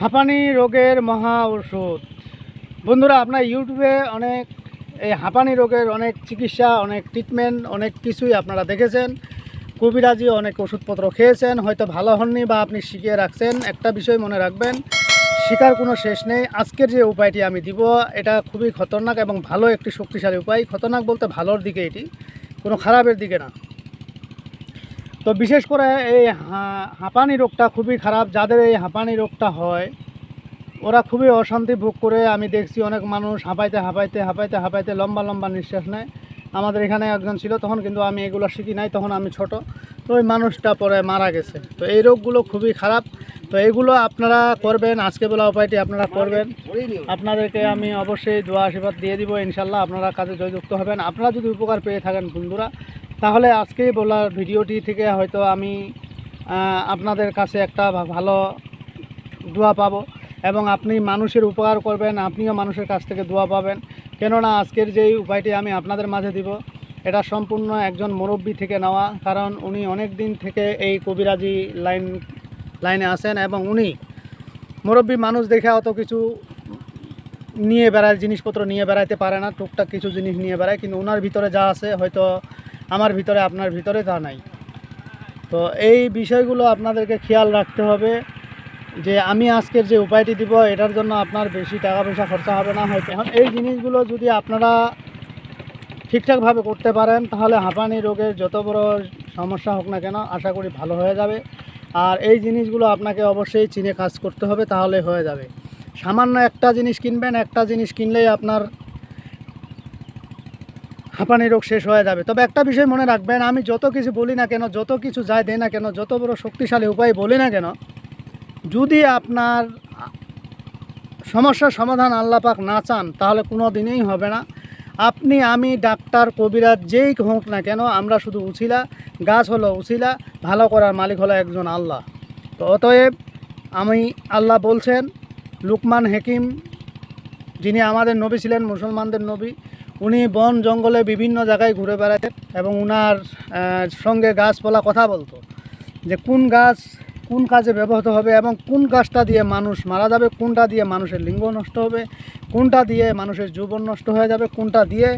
হাঁপানি রোগের মহা ওষুধ বন্ধুরা, আপনার ইউটিউবে অনেক, এই হাঁপানি রোগের অনেক চিকিৎসা, অনেক ট্রিটমেন্ট অনেক কিছুই আপনারা দেখেছেন। কবিরাজি অনেক ওষুধপত্র খেয়েছেন, হয়তো ভালো হননি বা আপনি শিখিয়ে রাখছেন। একটা বিষয় মনে রাখবেন, শিকার কোনো শেষ নেই। আজকের যে উপায়টি আমি দিব, এটা খুবই খতরনাক এবং ভালো, একটি শক্তিশালী উপায়। খতরনাক বলতে ভালোর দিকে এটি, কোনো খারাপের দিকে না। তো বিশেষ করে এই হাঁপানি রোগটা খুবই খারাপ। যাদের এই হাঁপানি রোগটা হয়, ওরা খুবই অশান্তি ভোগ করে। আমি দেখছি অনেক মানুষ হাঁপাইতে হাঁপাইতে হাঁপাইতে হাঁপাইতে লম্বা লম্বা নিঃশ্বাস নেয়। আমাদের এখানে একজন ছিল, তখন কিন্তু আমি এগুলো শিখি নাই, তখন আমি ছোট। তো ওই মানুষটা পরে মারা গেছে। তো এই রোগগুলো খুবই খারাপ। তো এইগুলো আপনারা করবেন, আজকে বলা উপায়টি আপনারা করবেন। আপনাদেরকে আমি অবশ্যই দোয়া, আশীর্বাদ দিয়ে দিব, ইনশাল্লাহ আপনারা কাজে জয়যুক্ত হবেন। আপনারা যদি উপকার পেয়ে থাকেন বন্ধুরা তাহলে আজকেই বলার ভিডিওটি থেকে হয়তো আমি আপনাদের কাছে একটা ভালো দোয়া পাবো এবং আপনি মানুষের উপকার করবেন, আপনিও মানুষের কাছ থেকে দোয়া পাবেন। কেননা আজকের যেই উপায়টি আমি আপনাদের মাঝে দিব, এটা সম্পূর্ণ একজন মুরব্বী থেকে নেওয়া, কারণ উনি অনেক দিন থেকে এই কবিরাজি লাইন, লাইনে আসেন এবং উনি মুরব্বী মানুষ দেখে অত কিছু নিয়ে বেড়ায়, জিনিসপত্র নিয়ে বেড়াইতে পারে না, টুকটাক কিছু জিনিস নিয়ে বেড়ায়, কিন্তু ওনার ভিতরে যা আছে হয়তো আমার ভিতরে, আপনার ভিতরে তা নাই। তো এই বিষয়গুলো আপনাদেরকে খেয়াল রাখতে হবে যে আমি আজকের যে উপায়টি দিব, এটার জন্য আপনার বেশি টাকা পয়সা খরচা হবে না। হয়তো এখন এই জিনিসগুলো যদি আপনারা ঠিকঠাকভাবে করতে পারেন, তাহলে হাঁপানি রোগের যত বড় সমস্যা হোক না কেন, আশা করি ভালো হয়ে যাবে। আর এই জিনিসগুলো আপনাকে অবশ্যই চিনে কাজ করতে হবে, তাহলে হয়ে যাবে। সামান্য একটা জিনিস কিনবেন, একটা জিনিস কিনলেই আপনার হাঁপানি রোগ শেষ হয়ে যাবে। তবে একটা বিষয় মনে রাখবেন, আমি যত কিছু বলি না কেন, যত কিছু যায় দেয় না কেন, যত বড় শক্তিশালী উপায় বলি না কেন, যদি আপনার সমস্যার সমাধান আল্লাপাক না চান, তাহলে কোনো দিনেই হবে না। আপনি, আমি, ডাক্তার, কবিরাজ, যেই হোক না কেন, আমরা শুধু উছিলা, গাছ হলো উছিলা, ভালো করার মালিক হলো একজন আল্লাহ। তো অতএব আমি আল্লাহ বলছেন, লুকমান হেকিম, যিনি আমাদের নবী ছিলেন, মুসলমানদের নবী উনি বন জঙ্গলে বিভিন্ন জায়গায় ঘুরে বেড়াতেন এবং উনার সঙ্গে গাছপালা কথা বলতো যে কোন গাছ কোন কাজে ব্যবহৃত হবে এবং কোন গাছটা দিয়ে মানুষ মারা যাবে, কোনটা দিয়ে মানুষের লিঙ্গ নষ্ট হবে, কোনটা দিয়ে মানুষের যৌবন নষ্ট হয়ে যাবে, কোনটা দিয়ে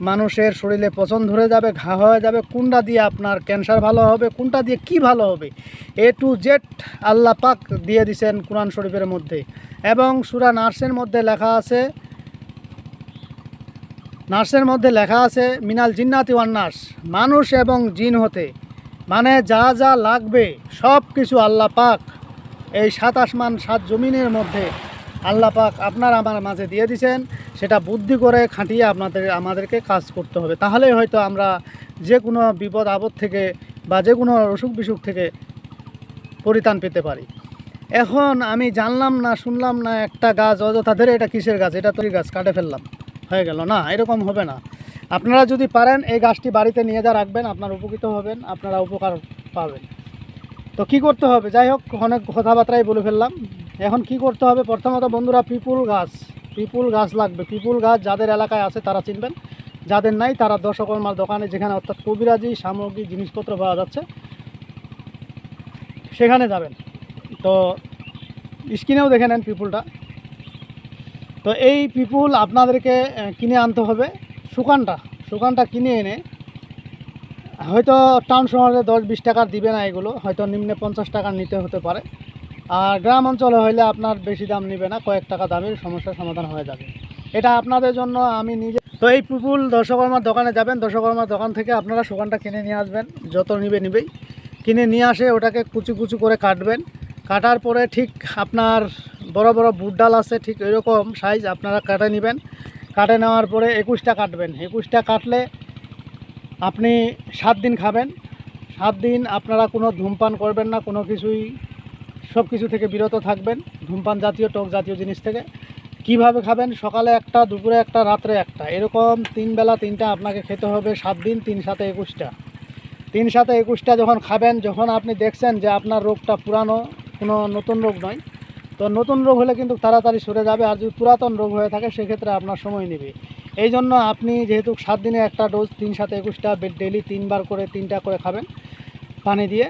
মানুষের শরীরে পচন ধরে যাবে, ঘা হয়ে যাবে, কোনটা দিয়ে আপনার ক্যান্সার ভালো হবে, কোনটা দিয়ে কি ভালো হবে। এ টু জেড আল্লাহ পাক দিয়ে দিছেন কোরআন শরীফের মধ্যে। এবং সুরা নার্সের মধ্যে লেখা আছে নার্সের মধ্যে লেখা আছে, মিনাল জিন্নাতি ওয়ান নার্স, মানুষ এবং জিন হতে। মানে যা যা লাগবে, সব কিছু আল্লাহ পাক এই সাত আসমান, সাত জমিনের মধ্যে আল্লাহ পাক আপনার আমার মাঝে দিয়ে দিছেন। সেটা বুদ্ধি করে খাটিয়ে আপনাদের, আমাদেরকে কাজ করতে হবে। তাহলেই হয়তো আমরা যে কোনো বিপদ আপদ থেকে বা যে কোনো অসুখ বিসুখ থেকে পরিত্রাণ পেতে পারি। এখন আমি জানলাম না, শুনলাম না একটা গাছ, অযথা ধরে এটা কিসের গাছ? এটা তৈরি গাছ, কাটে ফেললাম। হয়ে গেল। না, এরকম হবে না। আপনারা যদি পারেন, এই গাছটি বাড়িতে নিয়ে যা রাখবেন, আপনার উপকৃত হবেন, আপনারা উপকার পাবেন। তো কি করতে হবে? যাই হোক, অনেক কথাবার্তাই বলে ফেললাম। এখন কি করতে হবে? প্রথমত বন্ধুরা, পিপুল গাছ পিপুল গাছ লাগবে। পিপুল গাছ যাদের এলাকায় আছে, তারা চিনবেন। যাদের নাই, তারা দশকর্মার দোকানে, যেখানে অর্থাৎ কবিরাজি সামগ্রী, জিনিসপত্র পাওয়া যাচ্ছে, সেখানে যাবেন। তো স্ক্রিনেও দেখে নেন পিপুলটা। তো এই পিপুল আপনাদেরকে কিনে আনতে হবে। শুকানটা শুকানটা কিনে এনে, হয়তো টাউন শহরে দশ বিশ টাকার দিবে না এগুলো, হয়তো নিম্নে পঞ্চাশ টাকার নিতে হতে পারে। আর গ্রাম অঞ্চলে হইলে আপনার বেশি দাম নিবে না, কয়েক টাকা দামের সমস্যার সমাধান হয়ে যাবে। এটা আপনাদের জন্য আমি নিজে তো এই পিপুল দর্শকর্মার দোকানে যাবেন, দর্শকর্মার দোকান থেকে আপনারা শুকানটা কিনে নিয়ে আসবেন, যত নিবে নিবেই। কিনে নিয়ে আসে, ওটাকে কুচি কুচি করে কাটবেন। কাটার পরে ঠিক আপনার বড় বড় বুট ডাল আছে, ঠিক এরকম সাইজ আপনারা কাটে নেবেন। কাটে নেওয়ার পরে একুশটা কাটবেন। একুশটা কাটলে আপনি সাত দিন খাবেন। সাত দিন আপনারা কোনো ধূমপান করবেন না, কোনো কিছুই সব কিছু থেকে বিরত থাকবেন, ধূমপান জাতীয়, টক জাতীয় জিনিস থেকে। কীভাবে খাবেন? সকালে একটা, দুপুরে একটা, রাত্রে একটা। এরকম তিন বেলা তিনটা আপনাকে খেতে হবে সাত দিন, তিন সাথে একুশটা। তিন সাথে একুশটা যখন খাবেন, যখন আপনি দেখছেন যে আপনার রোগটা পুরানো, কোনো নতুন রোগ নয় তো নতুন রোগ হলে কিন্তু তাড়াতাড়ি সরে যাবে, আর যদি পুরাতন রোগ হয়ে থাকে সেক্ষেত্রে আপনার সময় নেবে। এই জন্য আপনি যেহেতু সাত দিনে একটা ডোজ তিন সাথে একুশটা ডেলি তিনবার করে, তিনটা করে খাবেন পানি দিয়ে।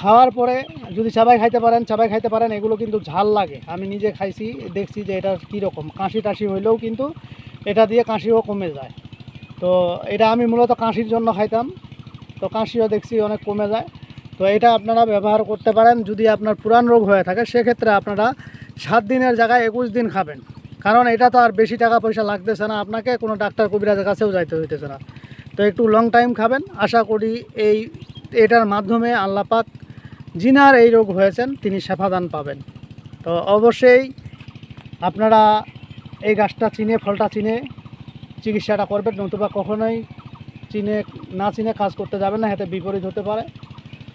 খাওয়ার পরে যদি চাবাই খাইতে পারেন, চাবাই খাইতে পারেন, এগুলো কিন্তু ঝাল লাগে। আমি নিজে খাইছি, দেখছি যে এটা কীরকম। কাশি টাশি হইলেও কিন্তু এটা দিয়ে কাশিও কমে যায়। তো এটা আমি মূলত কাশির জন্য খাইতাম। তো কাশিও দেখছি অনেক কমে যায়। তো এটা আপনারা ব্যবহার করতে পারেন যদি আপনার পুরান রোগ হয়ে থাকে, সেক্ষেত্রে আপনারা সাত দিনের জায়গায় একুশ দিন খাবেন। কারণ এটা তো আর বেশি টাকা পয়সা লাগতেছে না, আপনাকে কোনো ডাক্তার কবিরাজের কাছেও যাইতে হইতেছে না। তো একটু লং টাইম খাবেন, আশা করি এই, এটার মাধ্যমে আল্লাপাক জিনার এই রোগ হয়েছেন, তিনি সেফাদান পাবেন। তো অবশ্যই আপনারা এই গাছটা চিনে, ফলটা চিনে চিকিৎসাটা করবেন, নতুবা কখনোই চিনে, না চিনে কাজ করতে যাবেন না, এতে বিপরীত হতে পারে।